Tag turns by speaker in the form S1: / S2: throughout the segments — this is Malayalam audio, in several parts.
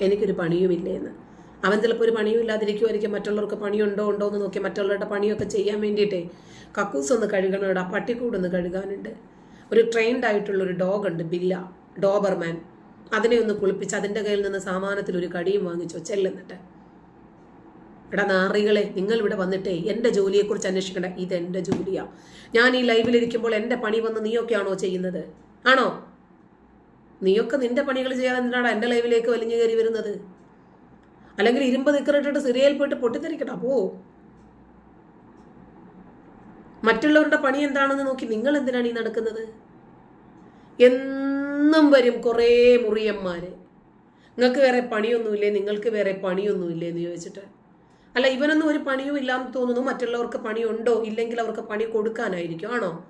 S1: എനിക്കൊരു പണിയുമില്ലേ എന്ന് അവൻ ചിലപ്പോൾ ഒരു പണിയും ഇല്ലാതിരിക്കുമായിരിക്കും മറ്റുള്ളവർക്ക് പണിയുണ്ടോ ഉണ്ടോ എന്ന് നോക്കി മറ്റുള്ളവരുടെ പണിയൊക്കെ ചെയ്യാൻ വേണ്ടിയിട്ടേ കക്കൂസ് ഒന്ന് കഴുകണോടാ പട്ടിക്കൂട് ഒന്ന് കഴുകാനുണ്ട്. ഒരു ട്രെയിൻഡ് ആയിട്ടുള്ള ഒരു ഡോഗ് ഉണ്ട് ബില്ല ഡോബർമാൻ. അതിനെ ഒന്ന് കുളിപ്പിച്ച് അതിന്റെ കയ്യിൽ നിന്ന് സാമാനത്തിൽ ഒരു കടിയും വാങ്ങിച്ചോ ചെല്ലുന്നിട്ട് എടാ നാറികളെ നിങ്ങൾ ഇവിടെ വന്നിട്ടേ എന്റെ ജോലിയെക്കുറിച്ച് അന്വേഷിക്കണ്ട ഇത് എന്റെ ജോലിയാ. ഞാൻ ഈ ലൈവിലിരിക്കുമ്പോൾ എന്റെ പണി വന്ന് നീയൊക്കെയാണോ ചെയ്യുന്നത്? ആണോ? നീയൊക്കെ നിന്റെ പണികൾ ചെയ്യാൻ എന്തിനാണ് എന്റെ ലൈവിലേക്ക് വലിഞ്ഞു കയറി വരുന്നത്? അല്ലെങ്കിൽ ഇരുമ്പ് നിക്കറിട്ടിട്ട് സിറിയയിൽ പോയിട്ട് പൊട്ടിത്തെറിക്കട്ട പോ. മറ്റുള്ളവരുടെ പണി എന്താണെന്ന് നോക്കി നിങ്ങൾ എന്തിനാണ് ഈ നടക്കുന്നത്? എന്നും വരും കുറേ മുറിയന്മാര്. നിങ്ങൾക്ക് വേറെ പണിയൊന്നുമില്ലേ? നിങ്ങൾക്ക് വേറെ പണിയൊന്നുമില്ലേ എന്ന് ചോദിച്ചിട്ട്. അല്ല ഇവനൊന്നും ഒരു പണിയും ഇല്ലാന്ന് തോന്നുന്നു. മറ്റുള്ളവർക്ക് പണിയുണ്ടോ? ഇല്ലെങ്കിൽ അവർക്ക് പണി കൊടുക്കാനായിരിക്കും. ആണോ?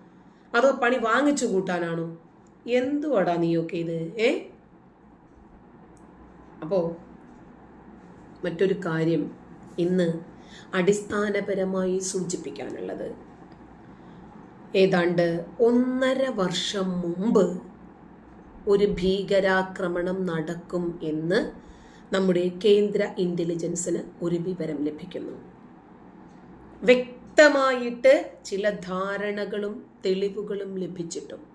S1: അതോ പണി വാങ്ങിച്ചു കൂട്ടാനാണോ? എന്തുവാടാ നീയൊക്കെ ഇത്? ഏ? അപ്പോ മറ്റൊരു കാര്യം ഇന്ന് അടിസ്ഥാനപരമായി സൂചിപ്പിക്കാനുള്ളത്. ഏതാണ്ട് ഒന്നര വർഷം മുമ്പ് ഒരു ഭീകരാക്രമണം നടക്കും എന്ന് നമ്മുടെ കേന്ദ്ര ഇന്റലിജൻസിന് ഒരു വിവരം ലഭിക്കുന്നു. വ്യക്തമായിട്ട് ചില ധാരണകളും തെളിവുകളും ലഭിച്ചിട്ടും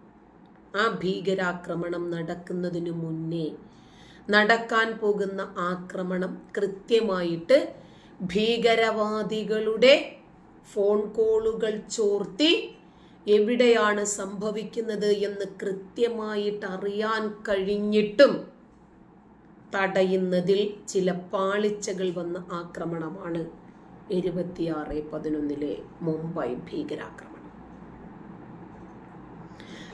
S1: ആ ഭീകരാക്രമണം നടക്കുന്നതിനു മുന്നേ നടക്കാൻ പോകുന്ന ആക്രമണം കൃത്യമായിട്ട് ഭീകരവാദികളുടെ ഫോൺ കോളുകൾ ചോർത്തി എവിടെയാണ് സംഭവിക്കുന്നത് എന്ന് കൃത്യമായിട്ട് അറിയാൻ കഴിഞ്ഞിട്ടും തടയുന്നതിൽ ചില പാളിച്ചകൾ വന്ന ആക്രമണമാണ് ഇരുപത്തിയാറ് പതിനൊന്നിലെ മുംബൈ ഭീകരാക്രമണം.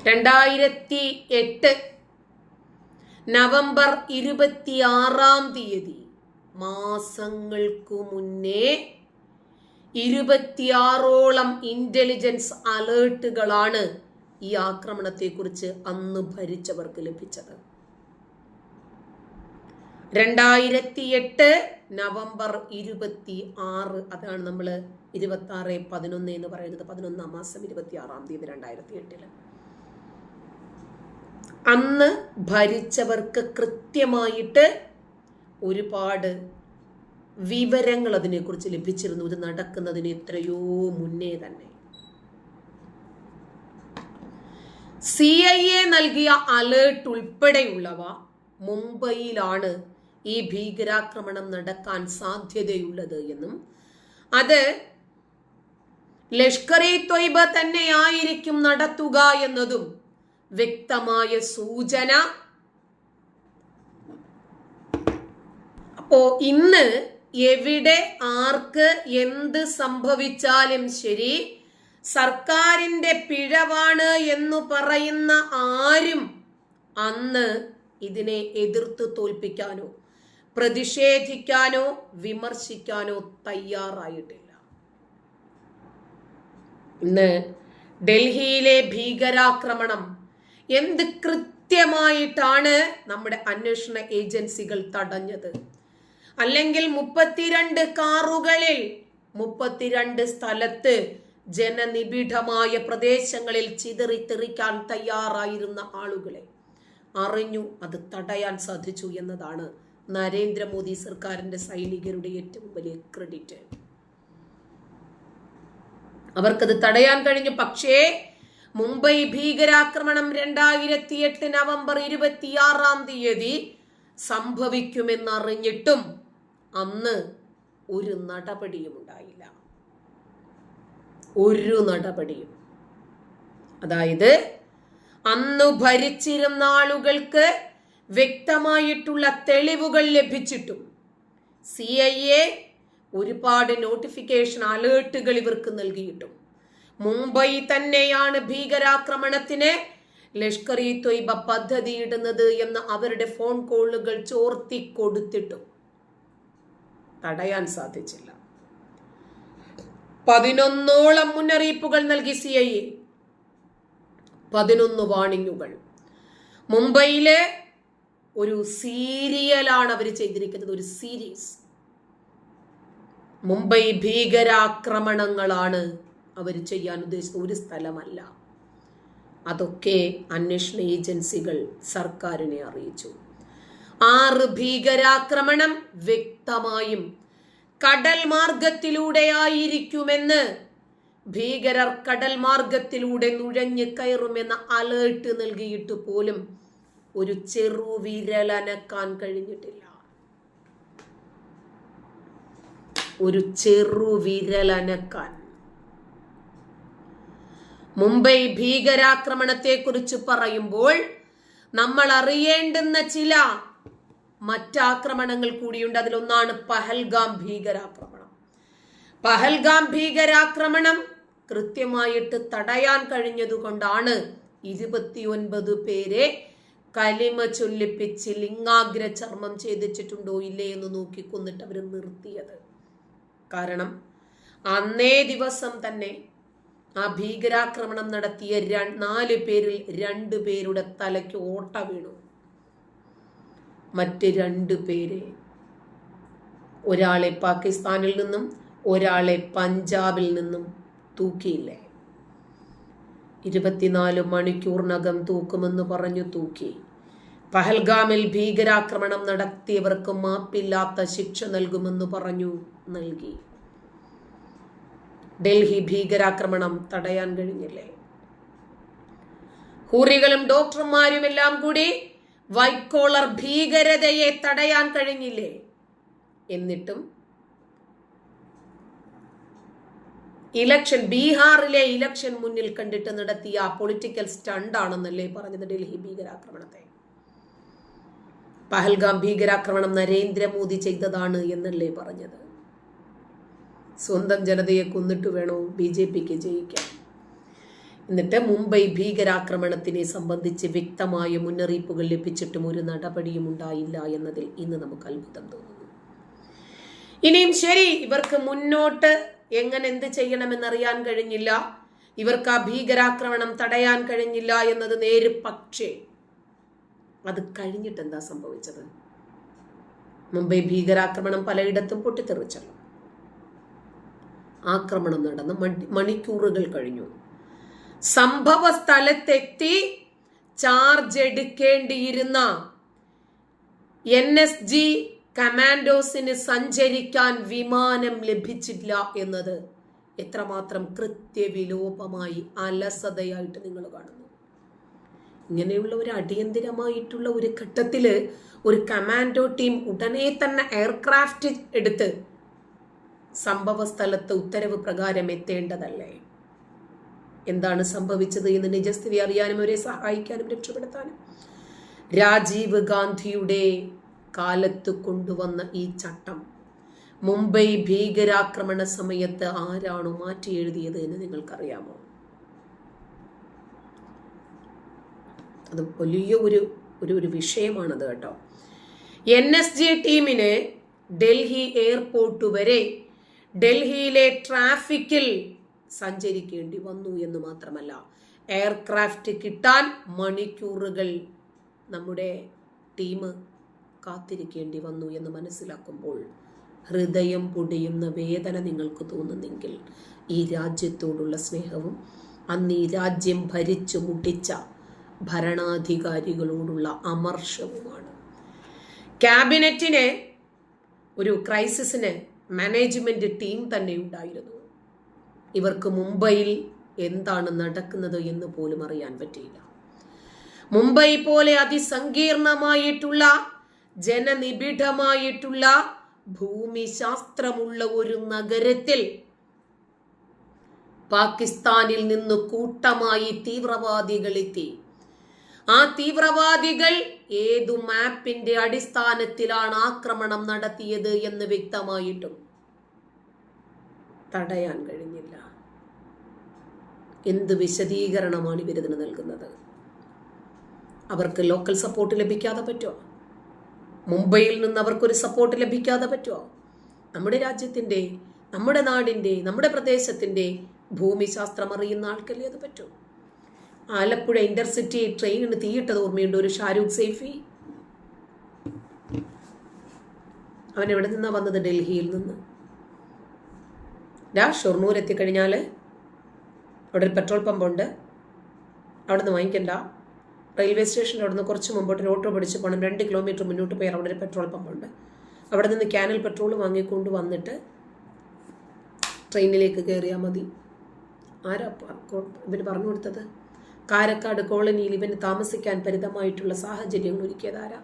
S1: രണ്ടായിരത്തി എട്ട് നവംബർ ഇരുപത്തിയാറാം തീയതി മാസങ്ങൾക്കു മുന്നേ ഇരുപത്തിയാറോളം ഇന്റലിജൻസ് അലേർട്ടുകളാണ് ഈ ആക്രമണത്തെക്കുറിച്ച് അന്ന് ഭരിച്ചവർക്ക് ലഭിച്ചത്. രണ്ടായിരത്തി എട്ട് നവംബർ ഇരുപത്തി ആറ് അതാണ് നമ്മൾ ഇരുപത്തി ആറ് പതിനൊന്ന് എന്ന് പറയുന്നത് പതിനൊന്നാം മാസം ഇരുപത്തി ആറാം തീയതി രണ്ടായിരത്തി എട്ടിൽ അന്ന് ഭരിച്ചവർക്ക് കൃത്യമായിട്ട് ഒരുപാട് വിവരങ്ങൾ അതിനെക്കുറിച്ച് ലഭിച്ചിരുന്നു. ഇത് നടക്കുന്നതിന് എത്രയോ മുന്നേ തന്നെ. സി ഐ എ നൽകിയ അലേർട്ട് ഉൾപ്പെടെയുള്ളവ മുംബൈയിലാണ് ഈ ഭീകരാക്രമണം നടക്കാൻ സാധ്യതയുള്ളത് എന്നും. അത് ലഷ്കർ ഇ തൊയ്ബ തന്നെയായിരിക്കും നടത്തുക എന്നതും വ്യക്തമായ സൂചന. അപ്പോ ഇന്ന് എവിടെ ആർക്ക് എന്ത് സംഭവിച്ചാലും ശരി സർക്കാരിന്റെ പിഴവാണ് എന്ന് പറയുന്ന ആരും അന്ന് ഇതിനെ എതിർത്ത് തോൽപ്പിക്കാനോ പ്രതിഷേധിക്കാനോ വിമർശിക്കാനോ തയ്യാറായിട്ടില്ല. ഇന്ന് ഡൽഹിയിലെ ഭീകരാക്രമണം എന്ത് കൃത്യമായിട്ടാണ് നമ്മുടെ അന്വേഷണ ഏജൻസികൾ തടഞ്ഞത്? അല്ലെങ്കിൽ മുപ്പത്തിരണ്ട് കാറുകളിൽ മുപ്പത്തിരണ്ട് സ്ഥലത്ത് ജനനിബിഡമായ പ്രദേശങ്ങളിൽ ചിതറി തെറിക്കാൻ തയ്യാറായിരുന്ന ആളുകളെ അറിഞ്ഞു അത് തടയാൻ സാധിച്ചു എന്നതാണ് നരേന്ദ്രമോദി സർക്കാരിന്റെ സൈനികരുടെ ഏറ്റവും വലിയ ക്രെഡിറ്റ്. അവർക്കത് തടയാൻ കഴിഞ്ഞു. പക്ഷേ മുംബൈ ഭീകരാക്രമണം രണ്ടായിരത്തി എട്ട് നവംബർ ഇരുപത്തിയാറാം തീയതി സംഭവിക്കുമെന്നറിഞ്ഞിട്ടും അന്ന് ഒരു നടപടിയും ഉണ്ടായില്ല. ഒരു നടപടിയും. അതായത് അന്ന് ഭരിച്ചിരുന്ന ആളുകൾക്ക് വ്യക്തമായിട്ടുള്ള തെളിവുകൾ ലഭിച്ചിട്ടും സി ഐ എ ഒരുപാട് നോട്ടിഫിക്കേഷൻ അലേർട്ടുകൾ ഇവർക്ക് നൽകിയിട്ടും. മുംബൈ തന്നെയാണ് ഭീകരാക്രമണത്തിന് ലഷ്കർ ഇ തൊയ്ബ പദ്ധതിയിടുന്നത് എന്ന് അവരുടെ ഫോൺ കോളുകൾ ചോർത്തി കൊടുത്തിട്ടു തടയാൻ സാധിച്ചില്ല. പതിനൊന്നോളം മുന്നറിയിപ്പുകൾ നൽകി സി ഐ എ. പതിനൊന്ന് വാണിങ്ങുകൾ മുംബൈയിലെ ഒരു സീരിയലാണ് അവർ ചെയ്തിരിക്കുന്നത് ഒരു സീരീസ്. മുംബൈ ഭീകരാക്രമണങ്ങളാണ് അവർ ചെയ്യാൻ ഉദ്ദേശിച്ച ഒരു സ്ഥലമല്ല. അതൊക്കെ അന്വേഷണ ഏജൻസികൾ സർക്കാരിനെ അറിയിച്ചു. ആറ് ഭീകരാക്രമണം വ്യക്തമായും കടൽ മാർഗത്തിലൂടെയായിരിക്കുമെന്ന് ഭീകരർ കടൽ മാർഗത്തിലൂടെ നുഴഞ്ഞു കയറുമെന്ന അലേർട്ട് നൽകിയിട്ട് പോലും ഒരു ചെറുവിരലനക്കാൻ കഴിഞ്ഞിട്ടില്ല. ഒരു ചെറുവിരലനക്കാൻ. മുംബൈ ഭീകരാക്രമണത്തെക്കുറിച്ച് പറയുമ്പോൾ നമ്മൾ അറിയേണ്ടുന്ന ചില മറ്റാക്രമണങ്ങൾ കൂടിയുണ്ട്. അതിലൊന്നാണ് പഹൽഗാം ഭീകരാക്രമണം. പഹൽഗാം ഭീകരാക്രമണം കൃത്യമായിട്ട് തടയാൻ കഴിഞ്ഞതുകൊണ്ടാണ് ഇരുപത്തിയൊൻപത് പേരെ കലിമ ചൊല്ലിപ്പിച്ച് ലിംഗാഗ്ര ചർമ്മം ചെയ്തിട്ടുണ്ടോ ഇല്ലേ എന്ന് നോക്കിക്കൊന്നിട്ട് അവർ നിർത്തിയത്. കാരണം അന്നേ ദിവസം തന്നെ ആ ഭീകരാക്രമണം നടത്തിയ നാല് പേരിൽ രണ്ടു പേരുടെ തലയ്ക്ക് ഓട്ട വീണു. മറ്റ് രണ്ട് പേരെ ഒരാളെ പാകിസ്ഥാനിൽ നിന്നും ഒരാളെ പഞ്ചാബിൽ നിന്നും തൂക്കിയില്ലേ? ഇരുപത്തിനാല് മണിക്കൂറിനകം തൂക്കുമെന്ന് പറഞ്ഞു തൂക്കി. പഹൽഗാമിൽ ഭീകരാക്രമണം നടത്തിയവർക്ക് മാപ്പില്ലാത്ത ശിക്ഷ നൽകുമെന്ന് പറഞ്ഞു നൽകി. ഡൽഹി ഭീകരാക്രമണം തടയാൻ കഴിഞ്ഞില്ലേ? ഹൂറികളും ഡോക്ടർമാരും എല്ലാം കൂടി വൈറ്റ് കോളർ ഭീകരതയെ തടയാൻ കഴിഞ്ഞില്ലേ? എന്നിട്ടും ഇലക്ഷൻ ബീഹാറിലെ ഇലക്ഷൻ മുന്നിൽ കണ്ടിട്ട് നടത്തിയ പൊളിറ്റിക്കൽ സ്റ്റണ്ട് ആണെന്നല്ലേ പറഞ്ഞത് ഡൽഹി ഭീകരാക്രമണത്തെ. പഹൽഗാം ഭീകരാക്രമണം നരേന്ദ്രമോദി ചെയ്തതാണ് എന്നല്ലേ പറഞ്ഞത്? സ്വന്തം ജനതയെ കൊന്നിട്ട് വേണോ ബി ജെ പിക്ക് ജയിക്കാൻ? എന്നിട്ട് മുംബൈ ഭീകരാക്രമണത്തിനെ സംബന്ധിച്ച് വ്യക്തമായ മുന്നറിയിപ്പുകൾ ലഭിച്ചിട്ടും ഒരു നടപടിയും ഉണ്ടായില്ല എന്നതിൽ ഇന്ന് നമുക്ക് അത്ഭുതം തോന്നുന്നു. ഇനിയും ശരി ഇവർക്ക് മുന്നോട്ട് എങ്ങനെ എന്ത് ചെയ്യണമെന്നറിയാൻ കഴിഞ്ഞില്ല. ഇവർക്ക് ആ ഭീകരാക്രമണം തടയാൻ കഴിഞ്ഞില്ല എന്നത് നേര് പക്ഷേ അത് കഴിഞ്ഞിട്ട് എന്താ സംഭവിച്ചത്? മുംബൈ ഭീകരാക്രമണം പലയിടത്തും പൊട്ടിത്തെറിച്ചല്ലോ. ആക്രമണം നടന്ന് മണിക്കൂറുകൾ കഴിഞ്ഞു. സംഭവ സ്ഥലത്തെത്തി ചാർജ് എടുക്കേണ്ടിയിരുന്ന എൻ എസ് ജി കമാൻഡോസിന് സഞ്ചരിക്കാൻ വിമാനം ലഭിച്ചില്ല എന്നത് എത്രമാത്രം കൃത്യവിലോപമായി അലസതയായിട്ട് നിങ്ങൾ കാണുന്നു. ഇങ്ങനെയുള്ള ഒരു അടിയന്തിരമായിട്ടുള്ള ഒരു ഘട്ടത്തിൽ ഒരു കമാൻഡോ ടീം ഉടനെ തന്നെ എയർക്രാഫ്റ്റ് എടുത്ത് സംഭവ സ്ഥലത്ത് ഉത്തരവ് പ്രകാരം എത്തേണ്ടതല്ലേ? എന്താണ് സംഭവിച്ചത് എന്ന് നിജസ്ഥിതി അറിയാനും അവരെ സഹായിക്കാനും രക്ഷപ്പെടുത്താനും? രാജീവ് ഗാന്ധിയുടെ കാലത്ത് കൊണ്ടുവന്ന ഈ ചട്ടം മുംബൈ ഭീകരാക്രമണ സമയത്ത് ആരാണോ മാറ്റി എഴുതിയത് എന്ന് നിങ്ങൾക്കറിയാമോ? അത് വലിയ ഒരു ഒരു ഒരു വിഷയമാണത് കേട്ടോ. എൻ എസ് ജെ ടീമിന് ഡൽഹി എയർപോർട്ട് വരെ ഡൽഹിയിലെ ട്രാഫിക്കിൽ സഞ്ചരിക്കേണ്ടി വന്നു എന്ന് മാത്രമല്ല എയർക്രാഫ്റ്റ് കിട്ടാൻ മണിക്കൂറുകൾ നമ്മുടെ ടീം കാത്തിരിക്കേണ്ടി വന്നു എന്ന് മനസ്സിലാക്കുമ്പോൾ ഹൃദയം പൊടിയുന്ന വേദന നിങ്ങൾക്ക് തോന്നുന്നെങ്കിൽ ഈ രാജ്യത്തോടുള്ള സ്നേഹവും അന്ന് ഈ രാജ്യം ഭരിച്ചു മുട്ടിച്ച ഭരണാധികാരികളോടുള്ള അമർഷവുമാണ്. ക്യാബിനറ്റിന് ഒരു ക്രൈസിസിന് മാനേജ്മെന്റ് ടീം തന്നെ ഉണ്ടായിരുന്നു. ഇവർക്ക് മുംബൈയിൽ എന്താണ് നടക്കുന്നത് എന്ന് പോലും അറിയാൻ പറ്റിയില്ല. മുംബൈ പോലെ അതിസങ്കീർണമായിട്ടുള്ള ജനനിബിഡമായിട്ടുള്ള ഭൂമിശാസ്ത്രമുള്ള ഒരു നഗരത്തിൽ പാകിസ്ഥാനിൽ നിന്ന് കൂട്ടമായി തീവ്രവാദികൾ എത്തി ആ തീവ്രവാദികൾ ഏതു മാപ്പിന്റെ അടിസ്ഥാനത്തിലാണ് ആക്രമണം നടത്തിയത് എന്ന് വ്യക്തമായിട്ടും തടയാൻ കഴിഞ്ഞില്ല. എന്ത് വിശദീകരണമാണ് ഇവരിതിന് നൽകുന്നത്? അവർക്ക് ലോക്കൽ സപ്പോർട്ട് ലഭിക്കാതെ പറ്റുമോ? മുംബൈയിൽ നിന്ന് അവർക്കൊരു സപ്പോർട്ട് ലഭിക്കാതെ പറ്റുമോ? നമ്മുടെ രാജ്യത്തിന്റെ നമ്മുടെ നാടിന്റെ നമ്മുടെ പ്രദേശത്തിന്റെ ഭൂമിശാസ്ത്രം അറിയുന്ന ആൾക്കല്ലേ അത് പറ്റൂ? ആലപ്പുഴ ഇന്റർസിറ്റി ട്രെയിനിന് തീയിട്ടത് ഓർമ്മയുണ്ട്. ഒരു ഷാരൂഖ് സേഫി അവൻ എവിടെ നിന്നാ വന്നത്? ഡൽഹിയിൽ നിന്ന്. ഡാ ഷൊർണൂർ എത്തിക്കഴിഞ്ഞാൽ അവിടെ ഒരു പെട്രോൾ പമ്പുണ്ട്. അവിടെ നിന്ന് വാങ്ങിക്കണ്ട. റെയിൽവേ സ്റ്റേഷന്റെ അവിടെ നിന്ന് കുറച്ച് മുമ്പോട്ട് ഓട്ടോ പിടിച്ച് പോകണം. രണ്ട് കിലോമീറ്റർ മുന്നോട്ട് പോയാൽ അവിടെ ഒരു പെട്രോൾ പമ്പുണ്ട്. അവിടെ നിന്ന് ക്യാനൽ പെട്രോൾ വാങ്ങിക്കൊണ്ട് വന്നിട്ട് ട്രെയിനിലേക്ക് കയറിയാൽ മതി. ആരാ ഇവർ പറഞ്ഞു കൊടുത്തത്? കാരക്കാട് കോളനിയിൽ ഇവന് താമസിക്കാൻ പരിതമായിട്ടുള്ള സാഹചര്യം ഒരുക്കിയതാരാ?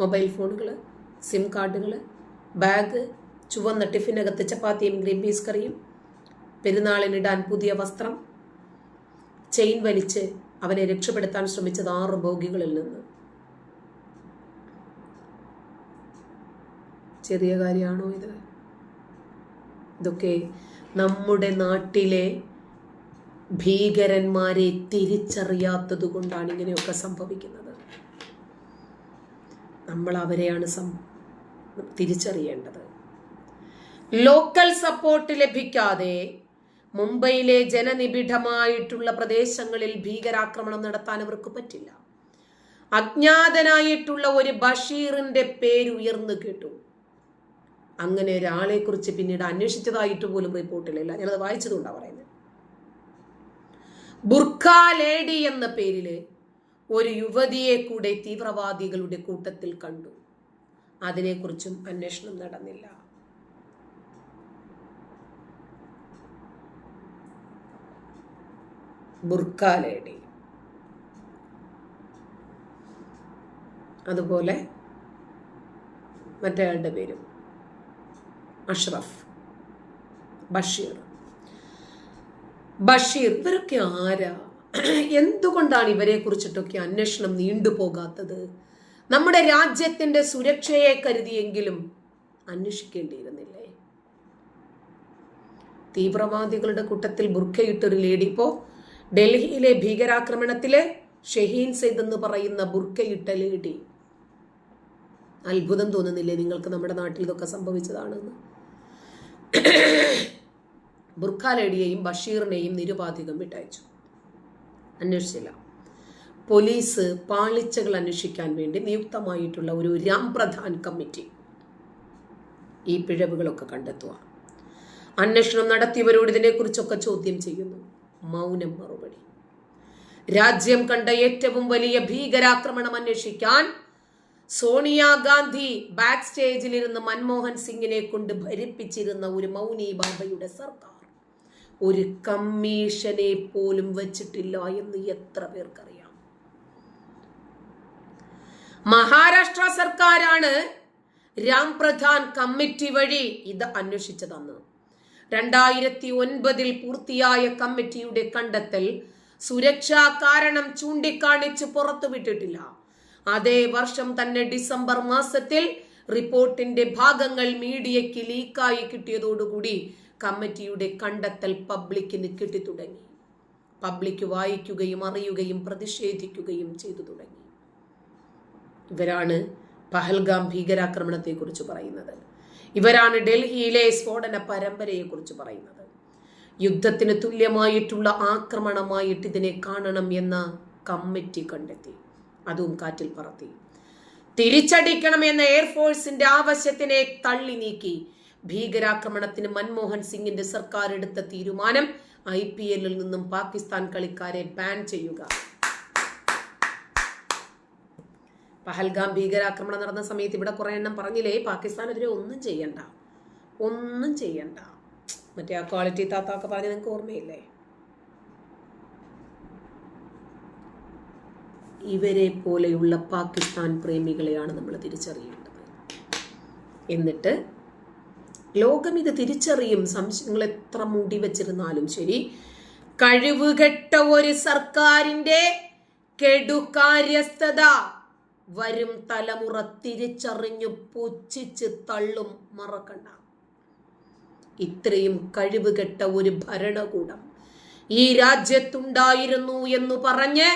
S1: മൊബൈൽ ഫോണുകൾ സിം കാർഡുകൾ ബാഗ് ചുവന്ന ടിഫിനകത്ത് ചപ്പാത്തിയും ഗ്രീൻ പീസ് കറിയും പെരുന്നാളിനിടാൻ പുതിയ വസ്ത്രം. ചെയിൻ വലിച്ച് അവനെ രക്ഷപ്പെടുത്താൻ ശ്രമിച്ചത് ആറ് ബോഗികളിൽ നിന്ന്. ചെറിയ കാര്യമാണോ ഇത്? ഇതൊക്കെ നമ്മുടെ നാട്ടിലെ ഭീകരന്മാരെ തിരിച്ചറിയാത്തത് കൊണ്ടാണ് ഇങ്ങനെയൊക്കെ സംഭവിക്കുന്നത്. നമ്മൾ അവരെയാണ് തിരിച്ചറിയേണ്ടത്. ലോക്കൽ സപ്പോർട്ട് ലഭിക്കാതെ മുംബൈയിലെ ജനനിബിഡമായിട്ടുള്ള പ്രദേശങ്ങളിൽ ഭീകരാക്രമണം നടത്താൻ അവർക്ക് പറ്റില്ല. അജ്ഞാതനായിട്ടുള്ള ഒരു ബഷീറിന്റെ പേര് ഉയർന്നു കേട്ടു. അങ്ങനെ ഒരാളെ കുറിച്ച് പിന്നീട് അന്വേഷിച്ചതായിട്ട് പോലും റിപ്പോർട്ടിലില്ല ഞാനത് വായിച്ചതുകൊണ്ടാണ് പറയുന്നത് ബുർഖ ലേഡി എന്ന പേരിൽ ഒരു യുവതിയെ കൂടെ തീവ്രവാദികളുടെ കൂട്ടത്തിൽ കണ്ടു. അതിനെക്കുറിച്ചും അന്വേഷണം നടന്നില്ല. ബുർഖ ലേഡി. അതുപോലെ മറ്റയാളുടെ പേരും അഷ്റഫ് ബഷീർ. ബഷീർ ഇവരൊക്കെ ആരാ? എന്തുകൊണ്ടാണ് ഇവരെ കുറിച്ചിട്ടൊക്കെ അന്വേഷണം നീണ്ടുപോകാത്തത് നമ്മുടെ രാജ്യത്തിന്റെ സുരക്ഷയെ കരുതിയെങ്കിലും അന്വേഷിക്കേണ്ടിയിരുന്നില്ലേ? തീവ്രവാദികളുടെ കൂട്ടത്തിൽ ബുർഖയിട്ടൊരു ലേഡി. ഇപ്പോ ഡൽഹിയിലെ ഭീകരാക്രമണത്തിലെ ഷഹീൻ സെയ്ദ് എന്ന് പറയുന്ന ബുർഖയിട്ട ലേഡി. അത്ഭുതം തോന്നുന്നില്ലേ നിങ്ങൾക്ക് നമ്മുടെ നാട്ടിൽ ഇതൊക്കെ സംഭവിച്ചതാണെന്ന്? ബുർഖ ലേഡിയെയും ബഷീറിനെയും നിരുപാധികം വിട്ടയച്ചു. അന്വേഷിച്ചില്ല. പോലീസ് പാളിച്ചകൾ അന്വേഷിക്കാൻ വേണ്ടി നിയുക്തമായിട്ടുള്ള ഒരു രാംപ്രധാൻ കമ്മിറ്റി ഈ പിഴവുകളൊക്കെ കണ്ടെത്തുക. അന്വേഷണം നടത്തിയവരോട് ഇതിനെക്കുറിച്ചൊക്കെ ചോദ്യം ചെയ്യുന്നു. മൗനം മറുപടി. രാജ്യം കണ്ട ഏറ്റവും വലിയ ഭീകരാക്രമണം അന്വേഷിക്കാൻ സോണിയാഗാന്ധി ബാക്ക് സ്റ്റേജിലിരുന്ന് മൻമോഹൻ സിംഗിനെ കൊണ്ട് ഭരിപ്പിച്ചിരുന്ന ഒരു മൗനി ബാബയുടെ സർക്കാർ. ഒരു കമ്മീഷനെ പോലും വച്ചിട്ടില്ല എന്ന് എത്ര പേർക്കറിയാം? മഹാരാഷ്ട്ര സർക്കാരാണ് രാം പ്രധാൻ കമ്മിറ്റി വഴി ഇത് അന്വേഷിച്ചതെന്ന്. രണ്ടായിരത്തി ഒൻപതിൽ പൂർത്തിയായ കമ്മിറ്റിയുടെ കണ്ടെത്തൽ സുരക്ഷാ കാരണം ചൂണ്ടിക്കാണിച്ച് പുറത്തുവിട്ടിട്ടില്ല അതേ വർഷം തന്നെ ഡിസംബർ മാസത്തിൽ റിപ്പോർട്ടിന്റെ ഭാഗങ്ങൾ മീഡിയയ്ക്ക് ലീക്കായി കിട്ടിയതോടുകൂടി കമ്മിറ്റിയുടെ കണ്ടെത്തൽ പബ്ലിക്കിന് കിട്ടിത്തുടങ്ങി. പബ്ലിക് വായിക്കുകയും അറിയുകയും പ്രതിഷേധിക്കുകയും ചെയ്തു തുടങ്ങി. ഇവരാണ് പഹൽഗാം ഭീകരാക്രമണത്തെക്കുറിച്ച് പറയുന്നത്. ഇവരാണ് ഡൽഹിയിലെ സ്ഫോടന പരമ്പരയെക്കുറിച്ച് പറയുന്നത്. യുദ്ധത്തിന് തുല്യമായിട്ടുള്ള ആക്രമണമായിട്ട് ഇതിനെ കാണണം എന്ന കമ്മിറ്റി കണ്ടെത്തി. അതും കാറ്റിൽ പറത്തി. തിരിച്ചടിക്കണം എന്ന എയർഫോഴ്സിന്റെ ആവശ്യത്തിനെ തള്ളി നീക്കി. ഭീകരാക്രമണത്തിന് മൻമോഹൻ സിംഗിന്റെ സർക്കാർ എടുത്ത തീരുമാനം ഐ പി എല്ലിൽ നിന്നും പാകിസ്ഥാൻ കളിക്കാരെ ബാൻ ചെയ്യുക. പഹൽഗാം ഭീകരാക്രമണം നടന്ന സമയത്ത് ഇവിടെ കുറെ എണ്ണം പറഞ്ഞില്ലേ പാകിസ്ഥാനെതിരെ ഒന്നും ചെയ്യണ്ട ഒന്നും ചെയ്യണ്ട. മറ്റേ ആ ക്വാളിറ്റി താത്താക്ക പറഞ്ഞ് നിങ്ങൾക്ക് ഓർമ്മയില്ലേ? ഇവരെ പോലെയുള്ള പാകിസ്ഥാൻ പ്രേമികളെയാണ് നമ്മൾ തിരിച്ചറിയേണ്ടത്. എന്നിട്ട് ലോകം ഇത് തിരിച്ചറിയും. സംശയങ്ങൾ എത്ര മൂടി വെച്ചിരുന്നാലും ശരി. കഴിവുകെട്ട ഒരു സർക്കാരിന്റെ കെടുകാര്യസ്ഥത വരും തലമുറ തിരിച്ചറിഞ്ഞു പുച്ഛിച്ച് തള്ളും മറക്കണ്ട. ഇത്രയും കഴിവുകെട്ട ഒരു ഭരണകൂടം ഈ രാജ്യത്തുണ്ടായിരുന്നു എന്ന് പറഞ്ഞ്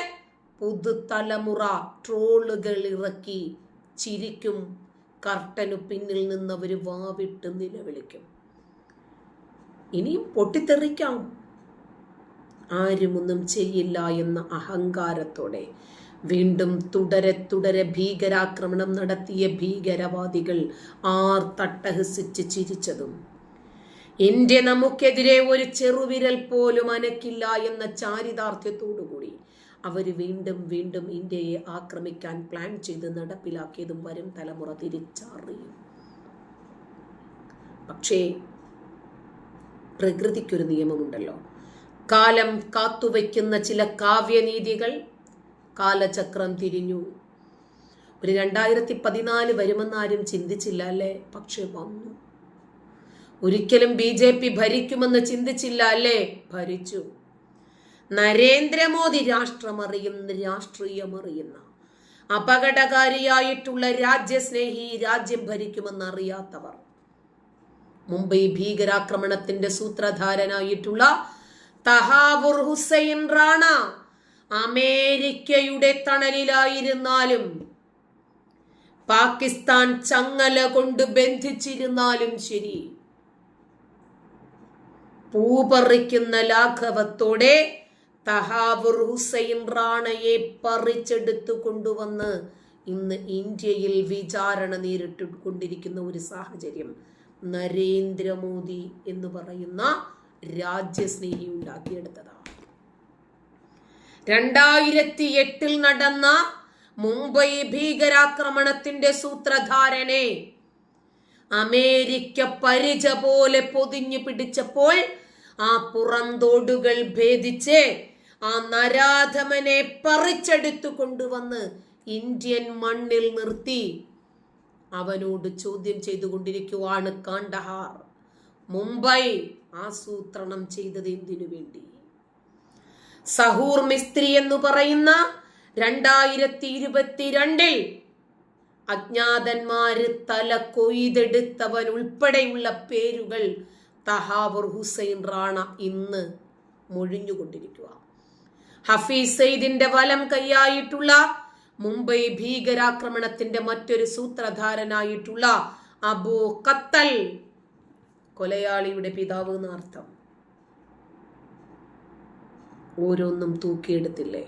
S1: പുതുതലമുറ ട്രോളുകൾ ഇറക്കി ചിരിക്കും കർട്ടനു പിന്നിൽ നിന്നവർ വാവിട്ട് നിലവിളിക്കും. ഇനിയും പൊട്ടിത്തെറിക്കാം. ആരുമൊന്നും ചെയ്യില്ല എന്ന അഹങ്കാരത്തോടെ വീണ്ടും തുടരെ തുടരെ ഭീകരാക്രമണം നടത്തിയ ഭീകരവാദികൾ ആർ തട്ടഹസിച്ച് ചിരിച്ചതും. ഇന്ത്യ നമുക്കെതിരെ ഒരു ചെറുവിരൽ പോലും അനക്കില്ല എന്ന ചാരിതാർത്ഥ്യത്തോടുകൂടി അവർ വീണ്ടും വീണ്ടും ഇന്ത്യയെ ആക്രമിക്കാൻ പ്ലാൻ ചെയ്ത് നടപ്പിലാക്കിയതും വരും തലമുറ തിരിച്ചറിയും. പക്ഷേ പ്രകൃതിക്കൊരു നിയമമുണ്ടല്ലോ. കാലം കാത്തുവയ്ക്കുന്ന ചില കാവ്യനീതികൾ കാലചക്രം തിരിഞ്ഞു. ഒരു രണ്ടായിരത്തി പതിനാല് വരുമെന്നാരും ചിന്തിച്ചില്ല അല്ലേ? പക്ഷെ വന്നു. ഒരിക്കലും ബി ജെ പി ഭരിക്കുമെന്ന് ചിന്തിച്ചില്ല അല്ലേ? ഭരിച്ചു. നരേന്ദ്രമോദി രാഷ്ട്രമറിയുന്ന രാഷ്ട്രീയമറിയുന്ന അപകടകാരിയായിട്ടുള്ള രാജ്യസ്നേഹി രാജ്യം ഭരിക്കുമെന്ന് അറിയാത്തവർ മുംബൈ ഭീകരാക്രമണത്തിന്റെ സൂത്രധാരനായിട്ടുള്ള തഹാബുർ ഹുസൈൻ റാണ അമേരിക്കയുടെ തണലിലായിരുന്നാലും പാകിസ്ഥാൻ ചങ്ങല കൊണ്ട് ബന്ധിച്ചിരുന്നാലും ശരി. പൂപറിക്കുന്ന ലാഘവത്തോടെ തഹാവുർ ഹുസൈൻ റാണയെ പറിച്ചെടുത്തു കൊണ്ടുവന്ന് ഇന്ന് ഇന്ത്യയിൽ വിചാരണ നേരിട്ട് കൊണ്ടിരിക്കുന്ന ഒരു സാഹചര്യം. നരേന്ദ്രമോദി എന്ന് പറയുന്ന രാജ്യസ്നേഹി ഉണ്ടാക്കിയെടുത്തതാണ്. രണ്ടായിരത്തി എട്ടിൽ നടന്ന മുംബൈ ഭീകരാക്രമണത്തിന്റെ സൂത്രധാരനെ അമേരിക്ക പരിച പോലെ പൊതിഞ്ഞു പിടിച്ചപ്പോൾ ആ പുറന്തോടുകൾ ഭേദിച്ച് ആ നരാധമനെ പറിച്ചെടുത്തു കൊണ്ടുവന്ന് ഇന്ത്യൻ മണ്ണിൽ നിർത്തി. അവനോട് ചോദ്യം ചെയ്തുകൊണ്ടിരിക്കുവാണ് കാണ്ടഹാർ മുംബൈ ആസൂത്രണം ചെയ്തത് എന്തിനു വേണ്ടി? സഹൂർ മിസ്ത്രി എന്ന് പറയുന്ന രണ്ടായിരത്തി ഇരുപത്തിരണ്ടിൽ അജ്ഞാതന്മാര് തല കൊയ്തെടുത്തവൻ ഉൾപ്പെടെയുള്ള പേരുകൾ തഹാവർ ഹുസൈൻ റാണ ഇന്ന് മൊഴിഞ്ഞുകൊണ്ടിരിക്കുക ഹഫീസ് സെയ്ദിന്റെ വലം കൈയായിട്ടുള്ള മുംബൈ ഭീകരാക്രമണത്തിന്റെ മറ്റൊരു സൂത്രധാരനായിട്ടുള്ള അബു കത്തൽ കൊലയാളിയുടെ പിതാവ് എന്നർത്ഥം ഓരോന്നും തൂക്കിയെടുത്തില്ലേ?